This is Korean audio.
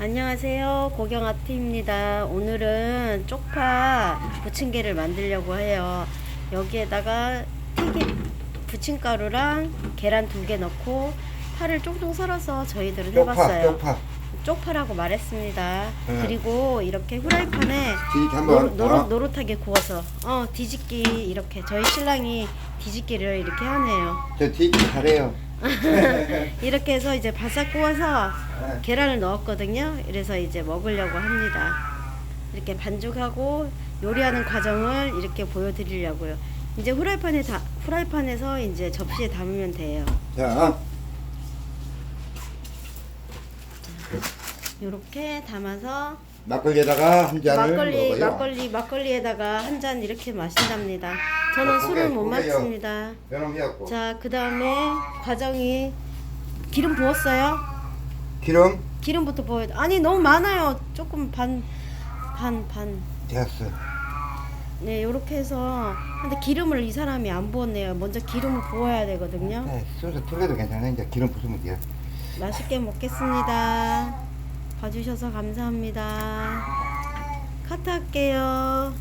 안녕하세요. 고경아트입니다. 오늘은 쪽파 부침개를 만들려고 해요. 여기에다가 튀김 부침가루랑 계란 두 개 넣고 파를 쫑쫑 썰어서 저희들은 쪽파, 해봤어요. 쪽파. 쪽파라고 말했습니다. 네. 그리고 이렇게 후라이팬에 한번, 노릇, 어? 노릇하게 구워서 어 뒤집기 이렇게 저희 신랑이 뒤집기를 이렇게 하네요. 저 뒤집기 잘해요. 이렇게 해서 이제 바싹 구워서 네. 계란을 넣었거든요. 그래서 이제 먹으려고 합니다. 이렇게 반죽하고 요리하는 과정을 이렇게 보여드리려고요. 이제 후라이팬에 다 후라이팬에서 이제 접시에 담으면 돼요. 자, 이렇게 담아서 막걸리에다가 한 잔을 막걸리 먹어요. 막걸리 막걸리에다가 한 잔 이렇게 마신답니다. 저는 어, 술을 고개, 못 고개요. 마십니다. 자, 그 다음에 과정이 기름 부었어요? 기름 기름부터 부어야 돼. 아니 너무 많아요. 조금 반 반 반. 됐어. 네, 요렇게 해서 근데 기름을 이 사람이 안 부었네요. 먼저 기름을 부어야 되거든요. 네, 소스 틀려도 괜찮아. 이제 기름 부수면 돼요. 맛있게 먹겠습니다. 봐주셔서 감사합니다. 카트 할게요.